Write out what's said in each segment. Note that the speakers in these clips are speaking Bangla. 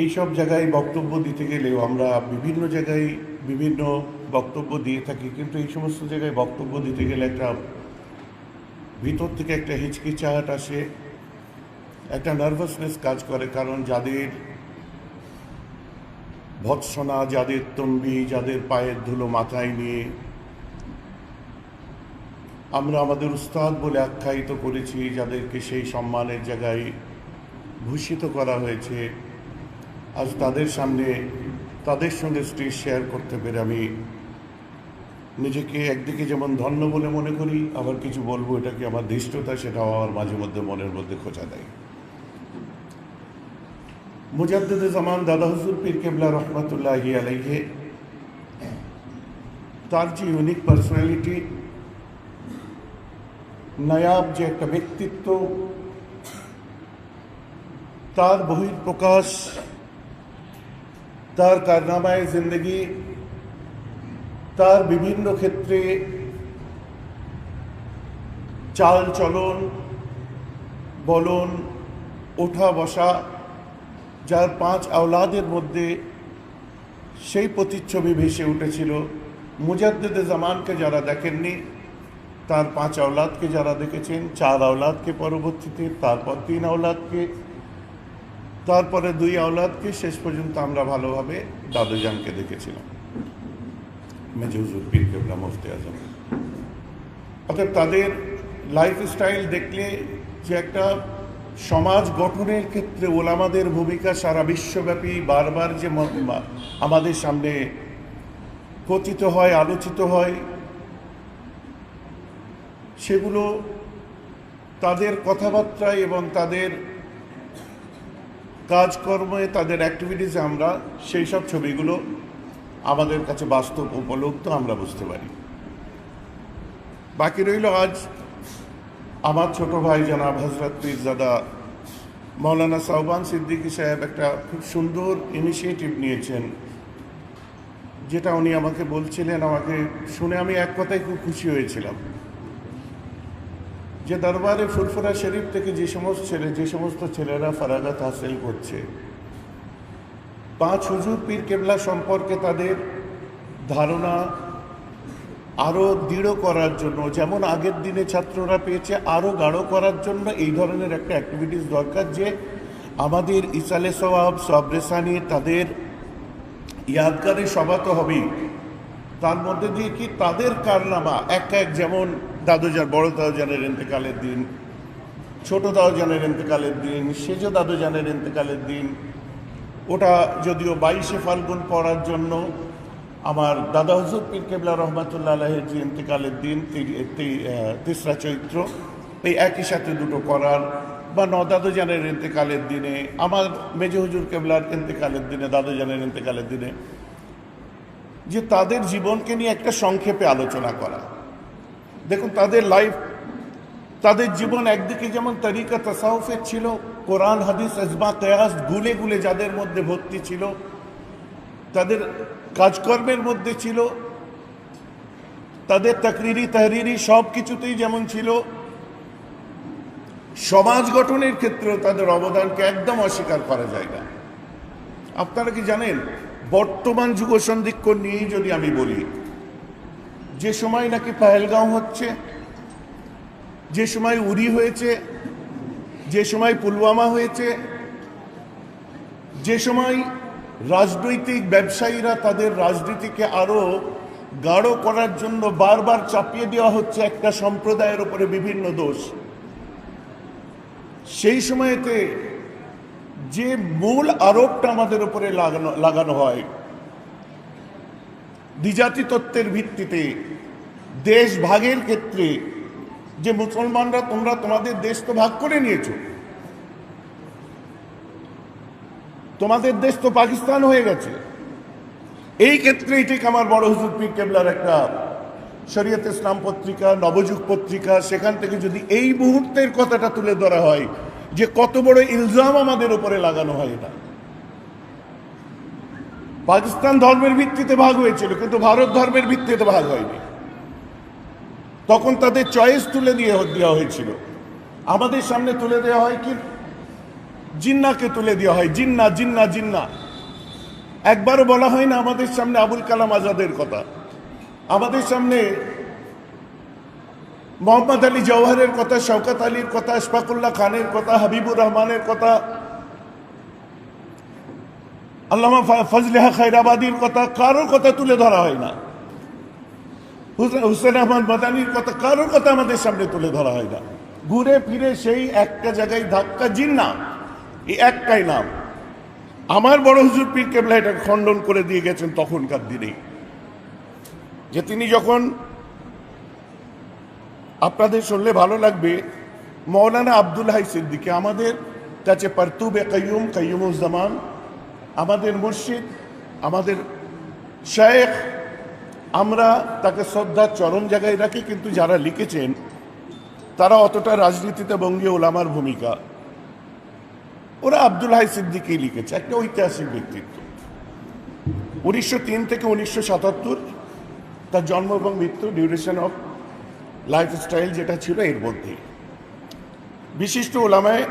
এইসব জায়গায় বক্তব্য দিতে গেলেও আমরা বিভিন্ন জায়গায় বিভিন্ন বক্তব্য দিয়ে থাকি, কিন্তু এই সমস্ত জায়গায় বক্তব্য দিতে গেলে একটা ভিতর থেকে একটা হিচকিচাহাট আসে, একটা নার্ভাসনেস কাজ করে, কারণ যাদের ভৎসনা, যাদের তম্বি, যাদের পায়ের ধুলো মাথায় নিয়ে আমরা আমাদের উস্তাদ বলে আখ্যায়িত করেছি, যাদেরকে সেই সম্মানের জায়গায় ভূষিত করা হয়েছে। আজ তাদের সামনে, তাদের সঙ্গে স্টেজ শেয়ার করতে পেরে আমি নিজেকে একদিকে যেমন ধন্য বলে মনে করি, আবার কিছু বলব এটা কি আমার ধৃষ্টতা, সেটাও আমার মাঝে মধ্যে মনের মধ্যে খোঁজা দেয়। মুজাদ্দিদ জামান দাদা হুজুর পীর কেবলা রহমতুল্লাহ আলাইহে, তার যে ইউনিক পার্সোনালিটি নায়াব যে একটা ব্যক্তিত্ব, তার বহির প্রকাশ তার কারনামায় জিন্দগি, তার বিভিন্ন ক্ষেত্রে চাল চলন, বলন, ওঠা বসা, যার পাঁচ আওলাদের মধ্যে সেই প্রতিচ্ছবি ভেসে উঠেছিল। মুজাদ্দেদে জামানকে যারা দেখেননি, তার পাঁচ আওলাদকে যারা দেখেছেন, চার আওলাদকে পরবর্তীতে, তারপর তিন আওলাদকে তারপরে দুই আওলাদকে শেষ পর্যন্ত আমরা ভালোভাবে দাদুজানকে দেখেছিলাম। মেজহুজুর পীর কেবলা মুফতি আজম। অর্থাৎ তাদের লাইফস্টাইল দেখলে যে একটা সমাজ গঠনের ক্ষেত্রে ওলামাদের ভূমিকা সারা বিশ্বব্যাপী বারবার যে আমাদের সামনে কথিত হয়, আলোচিত হয়, সেগুলো তাদের কথাবার্তায় এবং তাদের কাজকর্মে তাদের অ্যাক্টিভিটিসে আমরা সেই সব ছবিগুলো আমাদের কাছে বাস্তব উপলব্ধ, আমরা বুঝতে পারি। বাকি রইল আজ আমার ছোট ভাই জনাব হজরত পীরজাদা মৌলানা সাহবান সিদ্দিকী সাহেব একটা খুব সুন্দর ইনিশিয়েটিভ নিয়েছেন, যেটা উনি আমাকে বলছিলেন, আমাকে শুনে আমি এক কথায় খুব খুশি হয়েছিলাম। যে দরবারে ফুরফুরা শরীফ থেকে যে সমস্ত ছেলে, যে সমস্ত ছেলেরা ফারাগাত হাসিল করছে, পাঁচ হুজুর পীর কেবলা সম্পর্কে তাদের ধারণা আরও দৃঢ় করার জন্য, যেমন আগের দিনে ছাত্ররা পেয়েছে আরও গাঢ় করার জন্য, এই ধরনের একটা অ্যাক্টিভিটিস দরকার যে আমাদের ইসালে সওয়াব, সবরেসানি তাদের ইয়াদগারে সভা তো হবেই। তার মধ্যে দিয়ে কি তাদের কারনামা? এক এক যেমন দাদুজান বড় দাদুজানের ইন্তেকালের দিন, ছোট দাদুজানের ইন্তেকালের দিন, সেজ দাদুজানের ইন্তেকালের দিন, ওটা যদিও বাইশে ফাল্গুন পড়ার জন্য, আমার দাদা হুজুর পীর কেবলা রহমাতুল্লাহ আলাহের যে ইন্তেকালের দিন তেসরা চৈত্র, এই একই সাথে দুটো করার, বা ন দাদুজানের ইন্তেকালের দিনে, আমার মেজ হুজুর কেবলার ইন্তেকালের দিনে, দাদুজানের ইন্তেকালের দিনে যে তাদের জীবনকে নিয়ে একটা সংক্ষেপে আলোচনা করা। দেখুন, তাদের লাইফ তাদের জীবন একদিকে যেমন তরিকা তাসাউফের ছিল, কোরআন, হাদিস, আজমা, কেয়াস, গুলে গুলে যাদের মধ্যে ভর্তি ছিল, তাদের কাজকর্মের মধ্যে ছিল, তাদের তাকরিরি, তাহরিরি সব কিছুতেই যেমন ছিল, সমাজ গঠনের ক্ষেত্রেও তাদের অবদানকে একদম অস্বীকার করা যায় না। আপনারা কি জানেন? বর্তমান যুগ সন্ধিক্ষণ নিয়েই যদি আমি বলি, যে সময় নাকি পাহেলগাঁও হচ্ছে, যে সময় উরি হয়েছে, যে সময় পুলওয়ামা হয়েছে, যে সময় রাজনৈতিক ব্যবসায়ীরা তাদের রাজনীতিকে আরও গাঢ় করার জন্য বারবার চাপিয়ে দেওয়া হচ্ছে একটা সম্প্রদায়ের উপরে বিভিন্ন দোষ। সেই সময়েতে যে মূল আরোপটা আমাদের উপরে লাগানো লাগানো হয় দ্বিজাতি তত্ত্বের ভিত্তিতে, দেশ ভাগের ক্ষেত্রে, যে মুসলমানরা তোমরা তোমাদের দেশ তো ভাগ করে নিয়েছ, তোমাদের দেশ তো পাকিস্তান হয়ে গেছে। এই ক্ষেত্রে ঠিক আমার বড় হুজুর পীর কেবলার একটা শরীয়ত ইসলাম পত্রিকা, নবযুগ পত্রিকা, সেখান থেকে যদি এই মুহূর্তের কথাটা তুলে ধরা হয় যে কত বড় ইলজাম আমাদের উপরে লাগানো হয় এটা। পাকিস্তান ধর্মের ভিত্তিতে ভাগ হয়েছিল, কিন্তু ভারত ধর্মের ভিত্তিতে ভাগ হয়নি। তখন তাদের চয়েস তুলে দিয়ে দেওয়া হয়েছিল। আমাদের সামনে তুলে দেওয়া হয় কি? জিন্নাকে তুলে দেওয়া হয়, জিন্না জিন্না জিন্না। একবারও বলা হয় না আমাদের সামনে আবুল কালাম আজাদের কথা। আমাদের সামনে মোহাম্মদ আলী জওহারের কথা, শওকত আলীর কথা ইশফাকুল্লাহ খানের কথা, হাবিবুর রহমানের কথা, আল্লামা ফা- ফজলেহা খাইরাবাদীর কথা, কারোর কথা তুলে ধরা হয় না। হুসেন আহমদ মাদানির কথা, কারোর কথা আমাদের সামনে তুলে ধরা হয় না। ঘুরে ফিরে সেই একটা জায়গায় ধাক্কা জিন্না এই একটাই নাম। আমার বড় হুজুর পীর কেবলা এটা খণ্ডন করে দিয়ে গেছেন তখনকার দিনেই যে তিনি যখন আপনাদের শুনলে ভালো লাগবে। মৌলানা আব্দুল হাই সিদ্দিকি, আমাদের কাছে পারতুবে কাইয়ুম কাইয়ুমুজ্জামান আমাদের মুর্শিদ, আমাদের শেখ আমরা তাকে শ্রদ্ধার চরম জায়গায় রাখি, কিন্তু যারা লিখেছেন, তারা অতটা রাজনীতিতে বঙ্গীয় ওলামার ভূমিকা। ওরা আব্দুল হাই সিদ্দিকি লিখেছে, একটা ঐতিহাসিক ব্যক্তিত্ব। উনিশশো তিন থেকে উনিশশো সাতাত্তর, তার জন্ম এবং মৃত্যু ডিউরেশন অফ লাইফস্টাইল যেটা ছিল এর মধ্যে বিশিষ্ট ওলামায়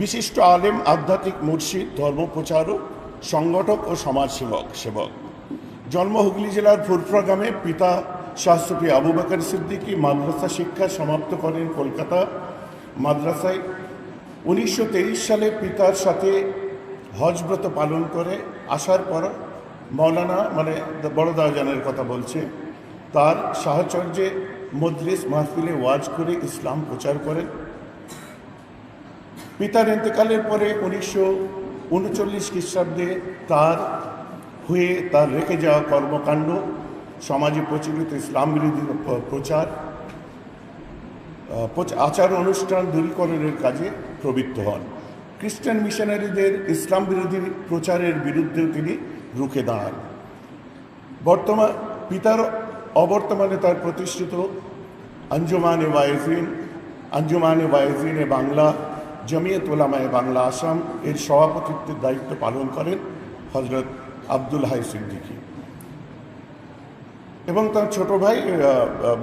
বিশিষ্ট আলেম, আধ্যাত্মিক মুর্শিদ, ধর্মপ্রচারক, সংগঠক ও সমাজসেবক, সেবক। জন্ম হুগলি জেলার ফুরফুরা গ্রামে পিতা শাহসুফি আবু বাকর সিদ্দিকী মাদ্রাসা শিক্ষা সমাপ্ত করেন কলকাতা মাদ্রাসায়। উনিশশো তেইশ সালে পিতার সাথে হজব্রত পালন করে আসার পর মৌলানা মানে বড় দাওজানের কথা বলছে, তার সাহচর্যে মজলিস মাহফিলে ওয়াজ করে ইসলাম প্রচার করেন। পিতার ইন্তেকালের পরে উনিশশো উনচল্লিশ খ্রিস্টাব্দে তার হয়ে তার রেখে যাওয়া কর্মকাণ্ড, সমাজে প্রচলিত ইসলাম বিরোধী প্রচার প্রচ- আচার অনুষ্ঠান দূরীকরণের কাজে প্রবৃত্ত হন। খ্রিস্টান মিশনারিদের ইসলাম বিরোধী প্রচারের বিরুদ্ধেও তিনি রুখে দাঁড়ান। বর্তমান পিতার অবর্তমানে তার প্রতিষ্ঠিত আঞ্জুমানে ওয়াইজিন, আঞ্জুমানে ওয়াইজিনে বাংলা, জমিয়ত ওলামায়ে বাংলা আসাম এর সভাপতিত্বের দায়িত্ব পালন করেন হজরত আব্দুল হাই সিদ্দিকী। এবং তার ছোট ভাই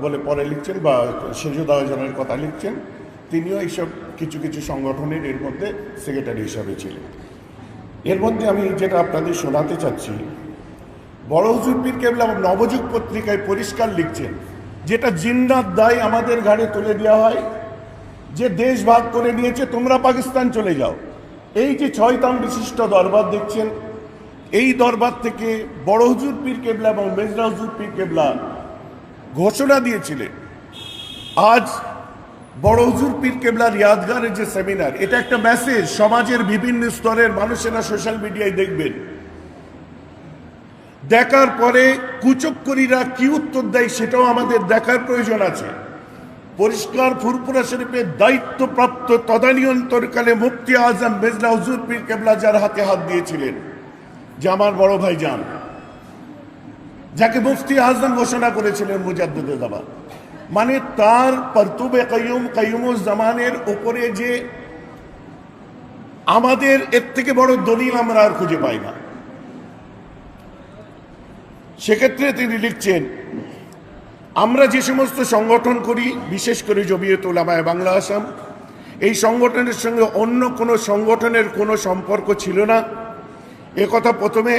বলে পরে লিখছেন বা সেজুদাওয়াজানের কথা লিখছেন তিনিও এইসব কিছু কিছু সংগঠনের এর মধ্যে সেক্রেটারি হিসাবে ছিলেন। এর মধ্যে আমি যেটা আপনাদের শোনাতে চাচ্ছি, বড় হুজুর পীর কেবলা নবযুগ পত্রিকায় পরিষ্কার লিখছেন, যেটা জিন্নাত দায় আমাদের ঘাড়ে তুলে দেওয়া হয়, যে দেশ ভাগ করে নিয়েছে, তোমরা পাকিস্তান চলে যাও। এই যে ছয়তাম বিশিষ্ট দরবার দেখছেন, এই দরবার থেকে বড় হুজুর পীর কেবলা এবং মেজরা হুজুর পীর কেবলা ঘোষণা দিয়েছিলেন, আজ বড় হুজুর পীর কেবলার ইয়াদগারের যে সেমিনার, এটা একটা মেসেজ সমাজের বিভিন্ন স্তরের মানুষেরা সোশ্যাল মিডিয়ায় দেখবেন। দেখার পরে কুচক্করীরা কি উত্তর দেয় সেটাও আমাদের দেখার প্রয়োজন আছে। পরিষ্কার ফুরপুরা শরীফের দায়িত্বপ্রাপ্ত তদানীন্তরকালে মুফতি আজম মেজলা হুজুর পীর কেবলা যার হাতে হাত দিয়েছিলেন, যে আমার বড় ভাই যান যাকে মুফতি আজম ঘোষণা করেছিলেন মুজাদ্দুদে দাবা মানে তার পরতুবে কয়ুম কয়ুমুজ জামানের উপরে যে আমাদের এর থেকে বড় দলিল আমরা আর খুঁজে পাই না। সেক্ষেত্রে তিনি লিখছেন, আমরা যে সমস্ত সংগঠন করি, বিশেষ করে জমিয়ত উলামায়ে বাংলা আসাম, এই সংগঠনের সঙ্গে অন্য কোনো সংগঠনের কোনো সম্পর্ক ছিল না। কথা প্রথমে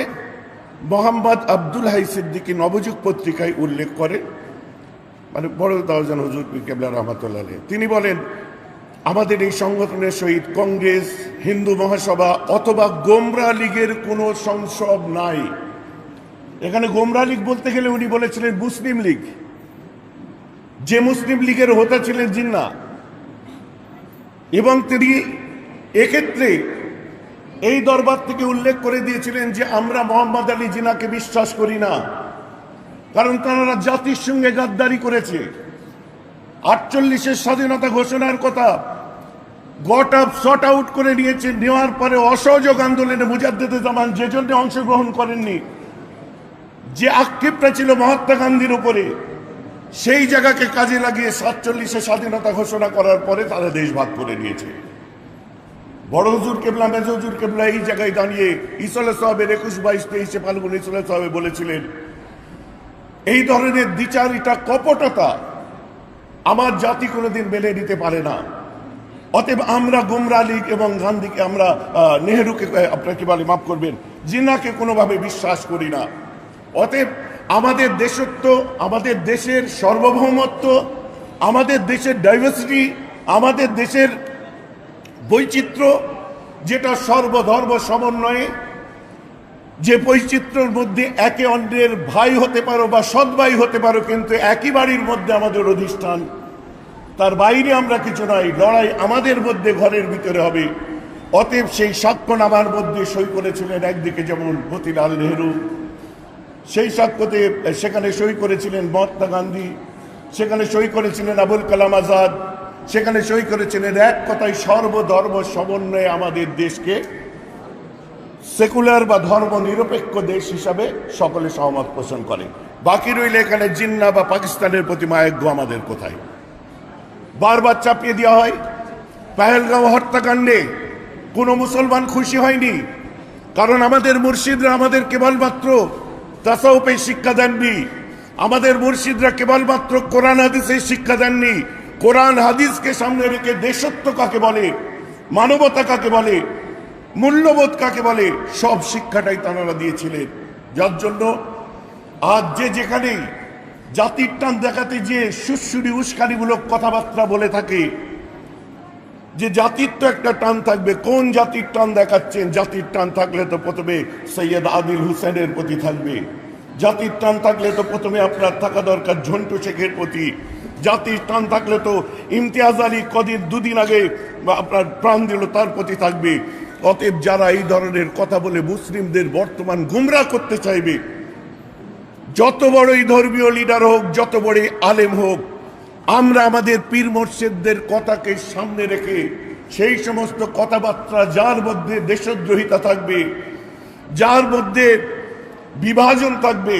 মোহাম্মদ আব্দুল হাই সিদ্দিকী নবযুগ পত্রিকায় উল্লেখ করে। মানে বড় দরজন হুজুর পীর কেবলা রহমতুল্লাহ তিনি বলেন, আমাদের এই সংগঠনের সহিত কংগ্রেস, হিন্দু মহাসভা অথবা গোমরা লীগের কোনো সংসদ নাই। এখানে গোমরা লীগ বলতে গেলে উনি বলেছিলেন মুসলিম লীগ। যে মুসলিম লীগের হোতা ছিলেন জিন্না। এবং তিনি এক্ষেত্রে এই দরবার থেকে উল্লেখ করে দিয়েছিলেন যে আমরা মোহাম্মদ আলী জিনাকে বিশ্বাস করি না। কারণ তারা জাতির সঙ্গে গাদ্দারি করেছে। আটচল্লিশের স্বাধীনতা ঘোষণার কথা গট আপ শর্ট আউট করে নিয়েছে, নেওয়ার পরে অসহযোগ আন্দোলনে মুজাদ্দেদে জামান যে জন্য অংশগ্রহণ করেননি, যে আক্ষেপটা ছিল মহাত্মা গান্ধীর উপরে, সেই জায়গাকে কাজে লাগিয়ে সাতচল্লিশে স্বাধীনতা ঘোষণা করার পরে তারা দেশ ভাগ করে নিয়েছে। বড় হজুর কেবলা মেজ হজুর কেবলা এই জায়গায় দাঁড়িয়ে ইসলে সাহেবের একুশ বাইশ তেইশে ফাল্গুন ইসলে সাহেব বলেছিলেন এই ধরনের দ্বিচারিতা কপটতা আমার জাতি কোনোদিন মেনে নিতে পারে না। অতএব আমরা গুমরা লীগ এবং গান্ধীকে আমরা নেহরুকে নেহেরুকে আহ, আপনার কি বলে মাফ করবেন জিন্নাকে কোনোভাবে বিশ্বাস করি না। অতএব আমাদের দেশত্ব আমাদের দেশের সার্বভৌমত্ব আমাদের দেশের ডাইভার্সিটি আমাদের দেশের বৈচিত্র্য যেটা সর্বধর্ম সমন্বয়ে যে বৈচিত্র্যের মধ্যে একে অন্যের ভাই হতে পারো বা সৎ ভাই হতে পারো, কিন্তু একই বাড়ির মধ্যে আমাদের অধিষ্ঠান। তার বাইরে আমরা কিছু নয় লড়াই আমাদের মধ্যে ঘরের ভিতরে হবে। অতএব সেই সাক্ষ্যনামার মধ্যে সই করেছিলেন একদিকে যেমন মতিলাল নেহরু, সেই সাক্ষ্যতে সেখানে সই করেছিলেন মহাত্মা গান্ধী, সেখানে সই করেছিলেন আবুল কালাম আজাদ, সেখানে সই করেছিলেন এক কথায় সর্বধর্ম সমন্বয়ে আমাদের দেশকে সেকুলার বা ধর্ম নিরপেক্ষ দেশ হিসাবে সকলে সহমত পোষণ করে। বাকি রইলে এখানে জিন্না বা পাকিস্তানের প্রতি মায়জ্ঞ আমাদের কোথায়? বারবার চাপিয়ে দেওয়া হয়, পাহেলগাঁও হত্যাকাণ্ডে কোনো মুসলমান খুশি হয়নি, কারণ আমাদের মুর্শিদরা আমাদের কেবলমাত্র তাসাউপে শিক্ষা দেননি, আমাদের মুর্শিদরা কেবলমাত্র কোরআন হাদিসের শিক্ষা দেননি, কোরআন হাদিসকে সামনে রেখে দেশত্ব কাকে বলে, মানবতা কাকে বলে মূল্যবোধ কাকে বলে? সব শিক্ষাটাই তাঁরা দিয়েছিলেন। যার জন্য আজ যে যেখানেই জাতির টান দেখাতে যে সুশ্রুরি উস্কানিমূলক কথাবার্তা বলে থাকে, যে জাতির তো একটা টান থাকবে, কোন জাতির টান দেখাচ্ছেন? জাতির টান থাকলে তো প্রথমে সৈয়দ আদিল হুসেনের প্রতি থাকবে। জাতির টান থাকলে তো প্রথমে আপনার থাকা দরকার ঝন্টু শেখের প্রতি। জাতির টান থাকলে তো ইমতিয়াজ আলী কদিন দুদিন আগে আপনার প্রাণ দিল, তার প্রতি থাকবে। অতএব যারা এই ধরনের কথা বলে মুসলিমদের বর্তমান গুমরা করতে চাইবে, যত বড়ই ধর্মীয় লিডার হোক, যত বড়ই আলেম হোক, আমরা আমাদের পীর মোর্শেদদের কথাকে সামনে রেখে সেই সমস্ত কথাবার্তা যার মধ্যে দেশদ্রোহিতা থাকবে, যার মধ্যে বিভাজন থাকবে,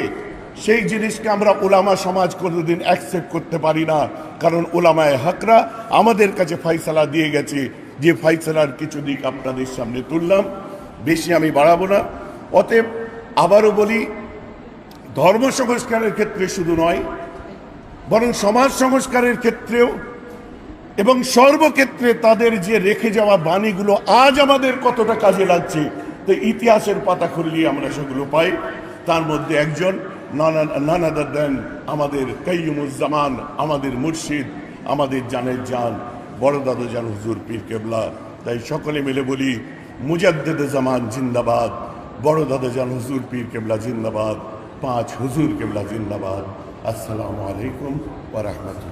সেই জিনিসকে আমরা ওলামা সমাজ কোনোদিন অ্যাকসেপ্ট করতে পারি না। কারণ ওলামায় হাকরা আমাদের কাছে ফাইসালা দিয়ে গেছে। যে ফাইসালার কিছু দিক আপনাদের সামনে তুললাম, বেশি আমি বাড়াবো না। অতএব আবারও বলি, ধর্ম সংস্কারের ক্ষেত্রে শুধু নয়, বরং সমাজ সংস্কারের ক্ষেত্রেও এবং সর্বক্ষেত্রে তাদের যে রেখে যাওয়া বাণীগুলো আজ আমাদের কতটা কাজে লাগছে, তো ইতিহাসের পাতা খুললিয়ে আমরা সেগুলো পাই। তার মধ্যে একজন, নানা নানাদার দেন আমাদের কাইয়ুমুজ্জামান আমাদের মুর্শিদ, আমাদের জানের জান। বড় দাদু জান হুজুর, পীর কেবলা, তাই সকলে মিলে বলি, মুজাদ্দেদ জামান জিন্দাবাদ, বড় দাদা জান হুজুর, পীর কেবলা জিন্দাবাদ, পাঁচ হুজুর কেবলা জিন্দাবাদ। আসসালামু আলাইকুম ওয়া রাহমাতুল্লাহ।